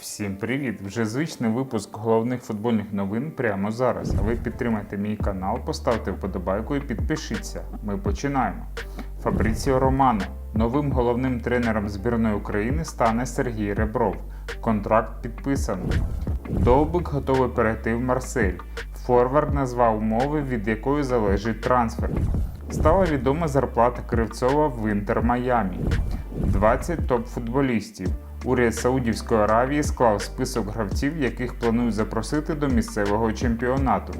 Всім привіт! Вже звичний випуск головних футбольних новин прямо зараз. Ви підтримайте мій канал, поставте вподобайку і підпишіться. Ми починаємо. Фабріціо Романо. Новим головним тренером збірної України стане Сергій Ребров. Контракт підписано. Довбик готовий перейти в Марсель. Форвард назвав умови, від якої залежить трансфер. Стала відома зарплата Кривцова в Інтер Майамі. 20 топ-футболістів. Уряд Саудівської Аравії склав список гравців, яких планують запросити до місцевого чемпіонату.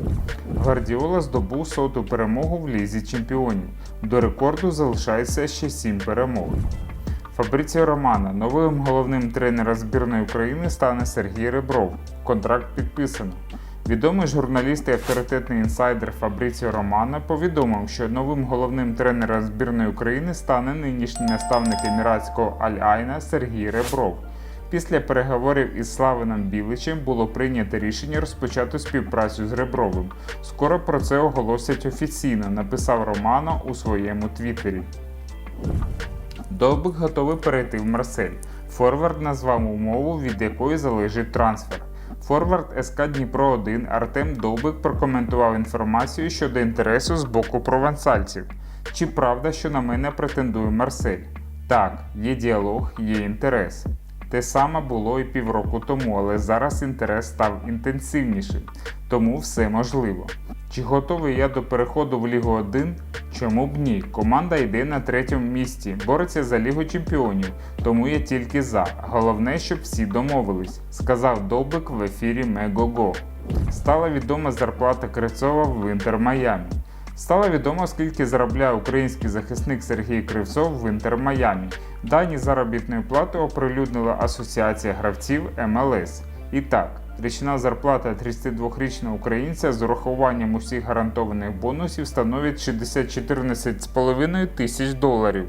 Гвардіола здобув соту перемогу в лізі чемпіонів. До рекорду залишається ще 7 перемог. Фабриція Романа, новим головним тренером збірної України стане Сергій Ребров. Контракт підписано. Відомий журналіст і авторитетний інсайдер Фабріціо Романо повідомив, що новим головним тренером збірної України стане нинішній наставник еміратського Аль-Айна Сергій Ребров. Після переговорів із Славином Біличем було прийнято рішення розпочати співпрацю з Ребровим. Скоро про це оголосять офіційно, написав Романо у своєму твіттері. Довбик готовий перейти в Марсель. Форвард назвав умову, від якої залежить трансфер. Форвард СК Дніпро 1 Артем Довбик прокоментував інформацію щодо інтересу з боку провансальців. Чи правда, що на мене претендує Марсель? Так, є діалог, є інтерес. Те саме було і півроку тому, але зараз інтерес став інтенсивнішим, тому все можливо. Чи готовий я до переходу в Лігу 1? Чому б ні? Команда йде на третьому місці, бореться за Лігу Чемпіонів, тому я тільки за. Головне, щоб всі домовились, сказав Довбик в ефірі Мегого. Стала відома зарплата Кривцова в Інтер Майамі. Стало відомо, скільки заробляє український захисник Сергій Кривцов в Інтер Майамі. Дані заробітної плати оприлюднила Асоціація гравців МЛС. І так, річна зарплата 32-річного українця з урахуванням усіх гарантованих бонусів становить 614,5 тисяч доларів.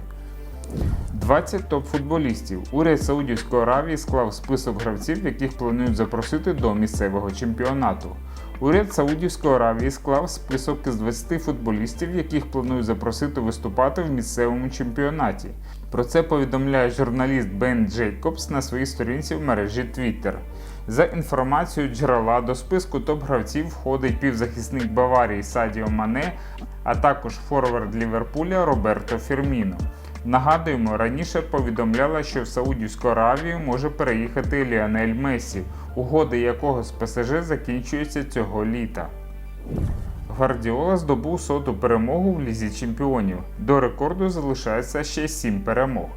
20 топ-футболістів. Уряд Саудівської Аравії склав список гравців, яких планують запросити до місцевого чемпіонату. Уряд Саудівської Аравії склав список із 20 футболістів, яких планують запросити виступати в місцевому чемпіонаті. Про це повідомляє журналіст Бен Джейкобс на своїй сторінці в мережі Twitter. За інформацією джерела до списку топ-гравців входить півзахисник Баварії Садіо Мане, а також форвард Ліверпуля Роберто Фірміно. Нагадуємо, раніше повідомляла, що в Саудівську Аравію може переїхати Ліонель Месі, угоди якого з ПСЖ закінчуються цього літа. Гвардіола здобув соту перемогу в Лізі Чемпіонів. До рекорду залишається ще 7 перемог.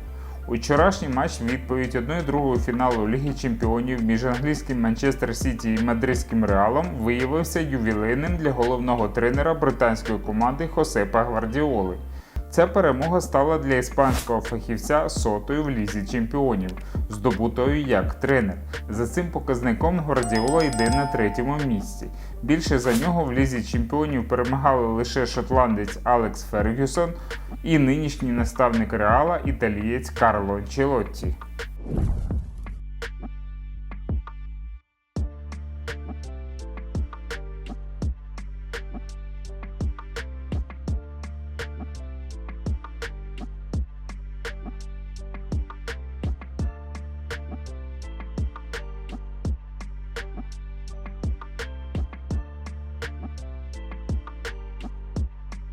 Учорашній матч відповідь 1-2 фіналу Ліги Чемпіонів між англійським Манчестер Сіті і мадридським Реалом виявився ювілейним для головного тренера британської команди Хосепа Гвардіоли. Ця перемога стала для іспанського фахівця сотою в лізі чемпіонів, здобутою як тренер. За цим показником Гвардіола йде на третьому місці. Більше за нього в лізі чемпіонів перемагали лише шотландець Алекс Фергюсон і нинішній наставник Реала італієць Карло Челотті.